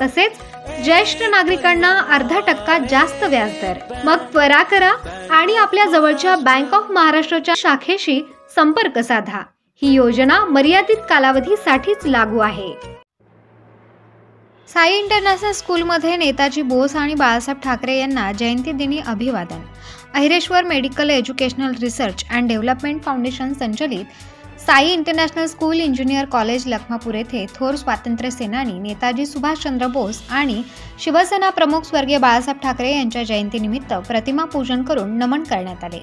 तसेच ज्येष्ठ नागरिकांना अर्धा टक्का जास्त व्याजदर. मग त्वरा करा आणि आपल्या जवळच्या बँक ऑफ महाराष्ट्राच्या शाखेशी संपर्क साधा. ही योजना मर्यादित कालावधीसाठीच लागू आहे. साई इंटरनॅशनल स्कूलमध्ये नेताजी बोस आणि बाळासाहेब ठाकरे यांना जयंतीदिनी अभिवादन. Ahireshwar medical educational research and development foundation संचलित Sai international school engineer college Lakhmapur येथे थोर स्वातंत्र्य सेनानी नेताजी सुभाषचंद्र बोस आणि शिवसेना प्रमुख स्वर्गीय बाळासाहेब ठाकरे यांच्या जयंतीनिमित्त प्रतिमा पूजन करून नमन करण्यात आले.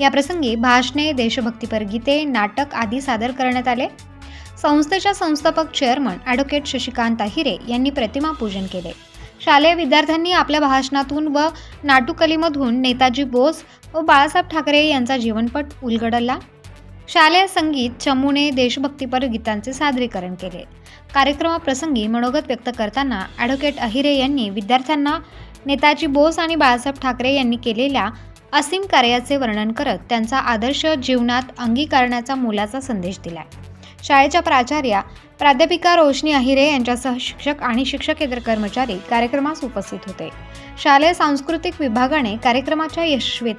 या प्रसंगी भाषणे देशभक्तीपर गीते नाटक आदी सादर करण्यात आले. संस्थेच्या संस्थापक चेअरमन ॲडव्होकेट शशिकांत अहिरे यांनी प्रतिमा पूजन केले. शालेय विद्यार्थ्यांनी आपल्या भाषणातून व नाटुकलीमधून नेताजी बोस व बाळासाहेब ठाकरे यांचा जीवनपट उलगडला. शालेय संगीत चमूने देशभक्तीपर गीतांचे सादरीकरण केले. कार्यक्रमाप्रसंगी मनोगत व्यक्त करताना ॲडव्होकेट अहिरे यांनी विद्यार्थ्यांना नेताजी बोस आणि बाळासाहेब ठाकरे यांनी केलेल्या असीम कार्याचे वर्णन करत त्यांचा आदर्श जीवनात अंगीकारण्याचा मोलाचा संदेश दिला शाळेच्या प्राचार्या प्राध्यापिका रोशनी अहिरे यांच्यासह शिक्षक आणि शिक्षकेतर कर्मचारी कार्यक्रमास उपस्थित होते. शालेय सांस्कृतिक विभागाने कार्यक्रमाच्या यशस्वीत